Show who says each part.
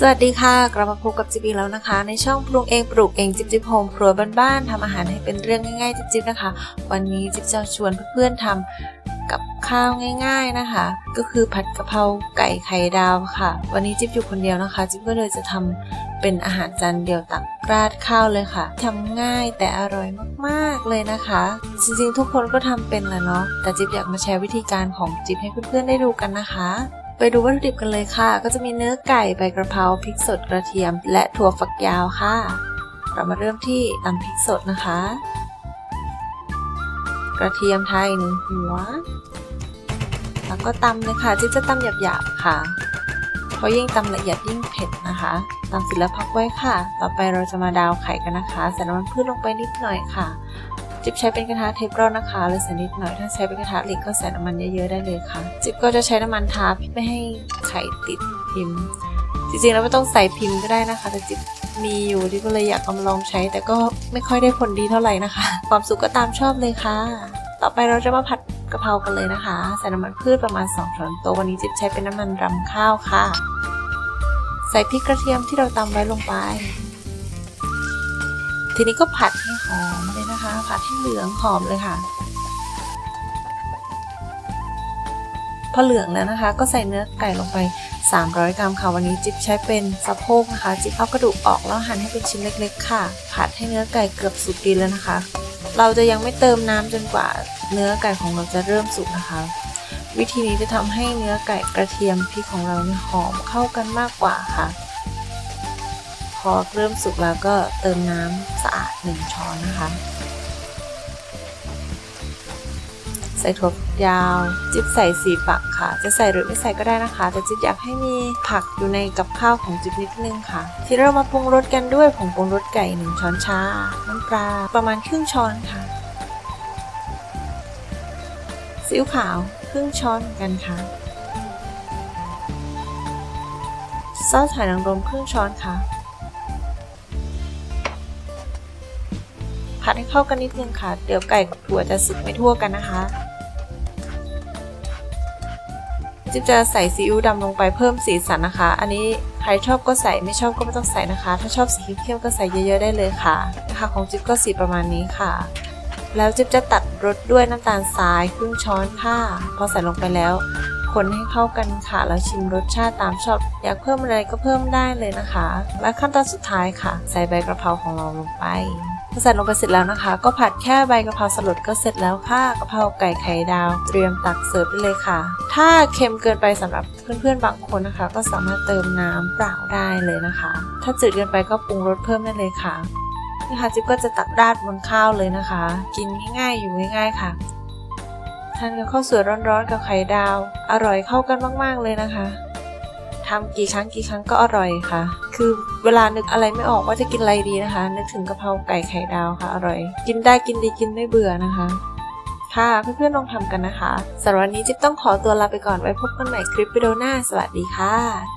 Speaker 1: สวัสดีค่ะ กลับมาพบกับจิ๊บอีกแล้วนะคะ ในช่องปรุงเองปลูกเองจิ๊บจิ๊บโฮมครัวบ้านๆทำอาหารให้เป็นเรื่องง่ายๆ จิ๊บจิ๊บนะคะ วันนี้จิ๊บจะชวนเพื่อนๆทำกับข้าวง่าย ๆนะคะ ก็คือผัดกะเพราไก่ไข่ดาวค่ะ วันนี้จิ๊บอยู่คนเดียวนะคะ จิ๊บก็เลยจะทำเป็นอาหารจานเดียวตักราดข้าวเลยค่ะทำง่ายแต่อร่อยมากๆเลยนะคะ จริงๆ ทุกคนก็ทำเป็นแหละเนาะแต่จิ๊บอยากมาแชร์วิธีการของจิ๊บให้เพื่อนๆได้ดูกันนะคะ ไปดูวัตถุดิบกันเลยค่ะ ก็จะมีเนื้อไก่ใบกระเพราพริกสดกระเทียม และถั่วฝักยาวค่ะ เรามาเริ่มที่ตำพริกสดนะคะ กระเทียมไทยหนึ่งหัว แล้วก็ตำเลยค่ะจิ๊บจะตำหยาบๆค่ะ เพราะยิ่งตำละเอียดยิ่งเผ็ดนะคะตำเสร็จแล้วพักไว้ค่ะ ต่อไปเราจะมาดาวไข่กันนะคะใส่น้ำมันพืชลงไปนิดหน่อยค่ะ จิ๊บใช้เป็นกระทะเทฟลอนนะคะเลยใส่นิดหน่อยถ้าใช้เป็นกระทะเหล็กก็ใส่น้ำมันเยอะๆได้เลยค่ะ จิ๊บก็จะใช้น้ำมันทาไม่ให้ไข่ติดพิมพ์ จริงๆแล้วไม่ต้องใส่พิมพ์ก็ได้นะคะ แต่จิ๊บมีอยู่ที่ก็เลยอยากเอามาลองใช้ แต่ก็ไม่ค่อยได้ผลดีเท่าไหร่นะคะ ความสุขก็ตามชอบเลยค่ะ ต่อไปเราจะมาผัดกะเพรากันเลยนะคะใส่น้ำมันพืชประมาณ2ช้อนโต๊ะวันนี้จิ๊บใช้เป็นน้ำมันรำข้าวค่ะ ใส่พริกกระเทียมที่เราตำไว้ลงไป ทีนี้ก็ผัดให้หอมเลยนะคะ ผัดให้เหลืองหอมเลยค่ะ พอเหลืองแล้วนะคะ ก็ใส่เนื้อไก่ลงไป 300 กรัมค่ะวันนี้จิ๊บใช้เป็นสะโพกนะคะ จิ๊บเอากระดูกออกแล้วหั่นให้เป็นชิ้นเล็ก ๆ ค่ะ ผัดให้เนื้อไก่เกือบสุกดีแล้วนะคะ เราจะยังไม่เติมน้ำจนกว่าเนื้อไก่ของเราจะเริ่มสุกนะคะ วิธีนี้จะทำให้เนื้อไก่กระเทียมพริกของเราเนี่ยหอมเข้ากันมากกว่าค่ะ อเริ่มสุกแล้วก็เติมน้ำสะอาด1ช้อนนะคะ ใส่ถั่วยาว จิ๊บใส่สีฝักค่ะ จะใส่หรือไม่ใส่ก็ได้นะคะ แต่จิ๊บอยากให้มีผักอยู่ในกับข้าวของจิ๊บนิดนึงค่ะ ที่เรามาปรุงรสกันด้วยผงปรุงรสไก่1ช้อนชา น้ำปลาประมาณครึ่งช้อนค่ะซีอิ๊วขาวครึ่งช้อนเหมือนกันค่ะซอสหอยนางรมครึ่งช้อนค่ะ ผัดให้เข้ากันนิดนึงค่ะ เดี๋ยวไก่กับถั่วจะสึกไม่ทั่วกันนะคะจิ๊บจะใส่ซีอิ๊วดำลงไปเพิ่มสีสันนะคะ อันนี้ใครชอบก็ใส่ไม่ชอบก็ไม่ต้องใส่นะคะ ถ้าชอบสีเข้มๆก็ใส่เยอะๆได้เลยค่ะนะคะของจิ๊บก็สีประมาณนี้ค่ะ แล้วจิ๊บจะตัดรสด้วยน้ำตาลทรายครึ่งช้อนค่ะ พอใส่ลงไปแล้ว คนให้เข้ากันค่ะ แล้วชิมรสชาติตามชอบ อยากเพิ่มอะไรก็เพิ่มได้เลยนะคะ และขั้นตอนสุดท้ายค่ะ ใส่ใบกระเพราของเราลงไป อใส่ลงไปเสร็จแล้วนะคะ ก็ผัดแค่ใบกระเพราสลดก็เสร็จแล้วค่ะกะเพราไก่ไข่ดาว เตรียมตักเสิร์ฟได้เลยค่ะ ถ้าเค็มเกินไปสำหรับเพื่อนๆบางคนนะคะ ก็สามารถเติมน้ำเปล่าได้เลยนะคะ ถ้าจืดเกินไปก็ปรุงรสเพิ่มได้เลยค่ะนะคะจิ๊บก็จะตักราดบนข้าวเลยนะคะ กินง่ายๆอยู่ง่ายๆค่ะทานกับข้าวสวยร้อนๆกับไข่ดาว อร่อยเข้ากันมากๆเลยนะคะ ทำกี่ครั้งกี่ครั้งก็อร่อยค่ะ คือเวลานึกอะไรไม่ออกว่าจะกินอะไรดีนะคะ นึกถึงกะเพราไก่ไข่ดาวค่ะ อร่อย กินได้กินดีกินไม่เบื่อนะคะ ค่ะเพื่อนๆลองทำกันนะคะสำหรับวันนี้จิ๊บต้องขอตัวลาไปก่อนไว้พบกันใหม่คลิปวิดีโอหน้า สวัสดีค่ะ